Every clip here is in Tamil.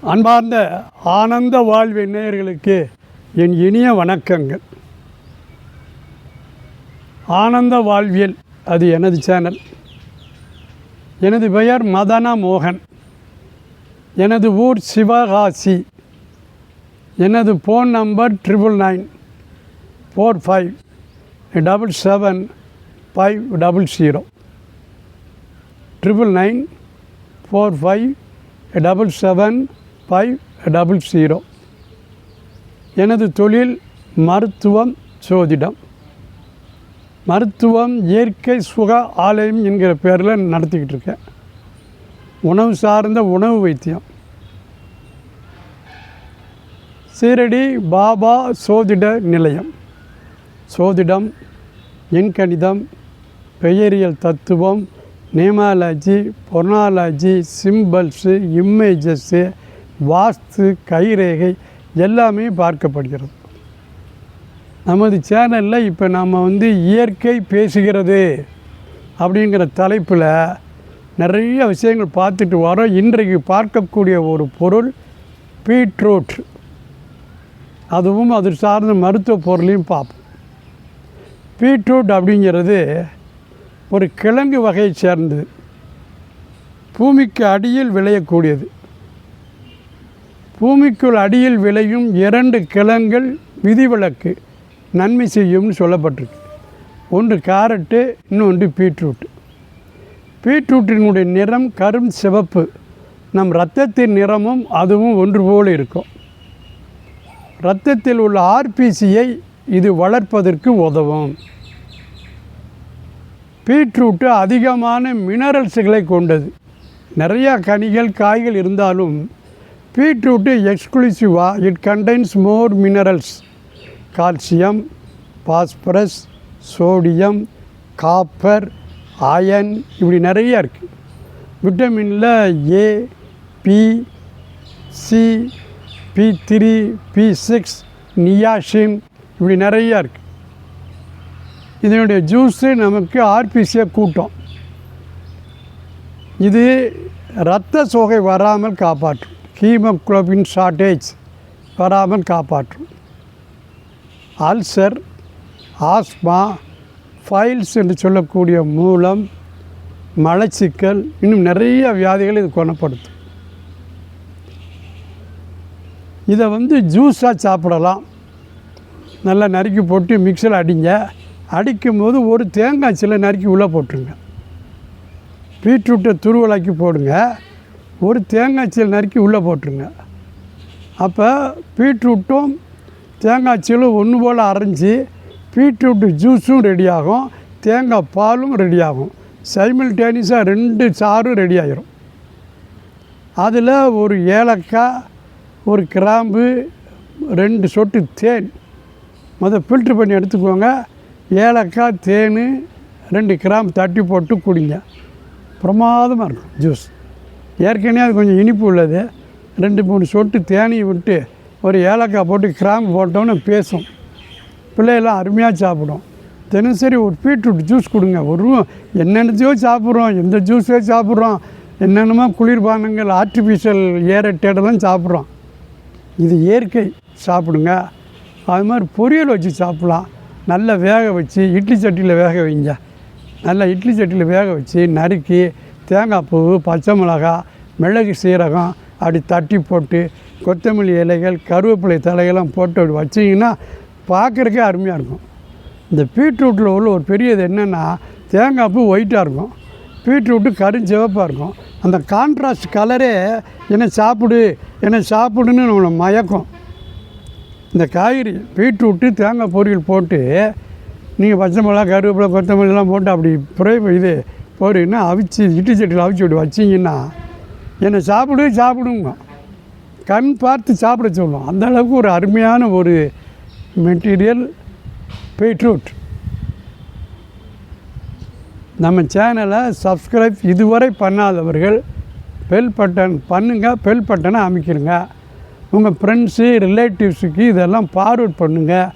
அன்பார்ந்த ஆனந்த வாழ்வு நேயர்களுக்கு என் இனிய வணக்கங்கள். ஆனந்த வாழ்வியல் அது எனது சேனல். எனது பெயர் மதன மோகன். எனது ஊர் சிவகாசி. எனது phone number triple nine four five double seven five double zero triple nine four five double seven five double zero எனது தொழில் மருத்துவம் சோதிடம் மருத்துவம் இயற்கை சுக ஆலயம் என்கிற பேரில் நடத்திக்கிட்டு இருக்கேன். உணவு சார்ந்த உணவு வைத்தியம். சீரடி பாபா சோதிட நிலையம். சோதிடம் எண்கணிதம் பெயரியல் தத்துவம் நேமாலஜி பொர்னாலஜி சிம்பிள்ஸு இமேஜஸ்ஸு வாஸ்து கைரேகை எல்லாமே பார்க்கப்படுகிறது. நமது சேனலில் இப்போ நாம் வந்து இயற்கை பேசுகிறது அப்படிங்கிற தலைப்பில் நிறைய விஷயங்கள் பார்த்துட்டு வரோம். இன்றைக்கு பார்க்கக்கூடிய ஒரு பொருள் பீட்ரூட். அதுவும் அது சார்ந்த மருத்துவ பொருளையும் பார்ப்போம். பீட்ரூட் அப்படிங்கிறது ஒரு கிழங்கு வகையை சேர்ந்தது. பூமிக்கு அடியில் விளையக்கூடியது. பூமிக்குள் அடியில் விளையும் இரண்டு கிழங்குகள் விதிவிலக்கு நன்மை செய்யும்னு சொல்லப்பட்டிருக்கு. ஒன்று கேரட்டு இன்னொன்று பீட்ரூட் பீட்ரூட்டினுடைய நிறம் கரும் சிவப்பு. நம் இரத்தத்தின் நிறமும் அதுவும் ஒன்று போல் இருக்கும். இரத்தத்தில் உள்ள ஆர்பிசியை இது வளர்ப்பதற்கு உதவும். பீட்ரூட்டு அதிகமான மினரல்ஸுகளை கொண்டது. நிறையா கனிகள் காய்கள் இருந்தாலும் பீட்ரூட்டு எக்ஸ்க்ளூசிவாக it contains more minerals calcium phosphorus sodium copper iron இப்படி நிறைய இருக்குது விட்டமினில் A B C B three B six niacin இப்படி நிறையா இருக்குது இதனுடைய ஜூஸு நமக்கு ஆர்பிசியை கூட்டம். இது இரத்த சோகை வராமல் காப்பாற்றும். ஹீமோக்ளோபின் ஷார்ட்டேஜ் வராமல் காப்பாற்றும். அல்சர் ஆஸ்மா ஃபைல்ஸ் என்று சொல்லக்கூடிய மூலம் மலச்சிக்கல் இன்னும் நிறைய வியாதிகளை இது குணப்படுத்தும். இதை வந்து ஜூஸாக சாப்பிடலாம். நல்லா நறுக்கி போட்டு மிக்சியில் அடிங்க. அடிக்கும்போது ஒரு தேங்காய் சில நறுக்கி உள்ளே போட்டுருங்க. பீட்ரூட்டை துருவலாக்கி போடுங்க. ஒரு தேங்காய் சீல் நறுக்கி உள்ளே போட்டுருங்க. அப்போ பீட்ரூட்டும் தேங்காய் சீலும் ஒன்று போல் அரைஞ்சி பீட்ரூட்டு ஜூஸும் ரெடி ஆகும் தேங்காய் பாலும் ரெடி ஆகும் சைமில்டேனியஸாக ரெண்டு சாரும் ரெடி ஆகிரும் அதில் ஒரு ஏலக்காய் ஒரு கிராம்பு ரெண்டு சொட்டு தேன். மொதல் ஃபில்ட்ரு பண்ணி எடுத்துக்கோங்க. ஏலக்காய் தேன் ரெண்டு கிராம் தட்டி போட்டு குடிங்க. பிரமாதமாக இருக்கும் ஜூஸ். ஏற்கனவே அது கொஞ்சம் இனிப்பு உள்ளது. ரெண்டு மூணு சொட்டு தேனீ விட்டு ஒரு ஏலக்காய் போட்டு கிராம்பு போட்டோன்னு பேசும். பிள்ளையெல்லாம் அருமையாக சாப்பிடும். தினசரி ஒரு பீட்ரூட் ஜூஸ் கொடுங்க. ஒரு என்னென்னத்தையோ சாப்பிட்றோம். எந்த ஜூஸோ சாப்பிட்றோம். என்னென்னமோ குளிர்பானங்கள் ஆர்டிஃபிஷியல் ஏரட்டேடெல்லாம் சாப்பிட்றோம். இது இயற்கை. சாப்பிடுங்க. அது மாதிரி பொரியல் வச்சு சாப்பிட்லாம். நல்லா வேக வச்சு இட்லி சட்டியில் வேக வைங்க. நல்லா இட்லி சட்டியில் வேக வச்சு நறுக்கி தேங்காய் பூ பச்சை மிளகா மிளகு சீரகம் அப்படி தட்டி போட்டு கொத்தமல்லி இலைகள் கருவேப்பிலை தலைகள்லாம் போட்டு அப்படி வச்சிங்கன்னா பார்க்குறக்கே அருமையாக இருக்கும். இந்த பீட்ரூட்டில் உள்ள ஒரு பெரியது என்னென்னா தேங்காய் பூ ஒயிட்டாக இருக்கும். பீட்ரூட்டு கருஞ்சிவப்பாக இருக்கும். அந்த கான்ட்ராஸ்ட் கலரே என்ன சாப்பிடு என்ன சாப்பிடுன்னு நம்மளை மயக்கம். இந்த காய்கறி பீட்ரூட்டு தேங்காய் பொரியல் போட்டு நீங்கள் பச்சை மிளகா கருவேப்பிலை கொத்தமல்லிலாம் போட்டு அப்படி புரை இது போறீங்கன்னா அவிச்சு இட்டு சட்டியில் அவிச்சு விட்டு வச்சிங்கன்னா என்னை சாப்பிடு சாப்பிடுங்க. கண் பார்த்து சாப்பிட சொல்லும். அந்த அளவுக்கு ஒரு அருமையான ஒரு மெட்டீரியல் பீட்ரூட். நம்ம சேனலை சப்ஸ்கிரைப் இதுவரை பண்ணாதவர்கள் பெல் பட்டன் பண்ணுங்கள் பெல் பட்டனை அமைக்கிருங்க. உங்கள் ஃப்ரெண்ட்ஸு ரிலேட்டிவ்ஸுக்கு இதெல்லாம் ஃபார்வர்ட் பண்ணுங்கள்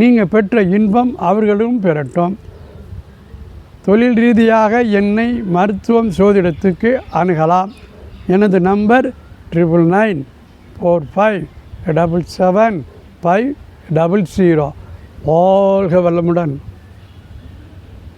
நீங்கள் பெற்ற இன்பம் அவர்களும் பெறட்டும். தொழில் ரீதியாக என்னை மருத்துவம் சோதிடத்துக்கு அணுகலாம். எனது number triple nine four five double seven five double zero வாழ்க வல்லமுடன்.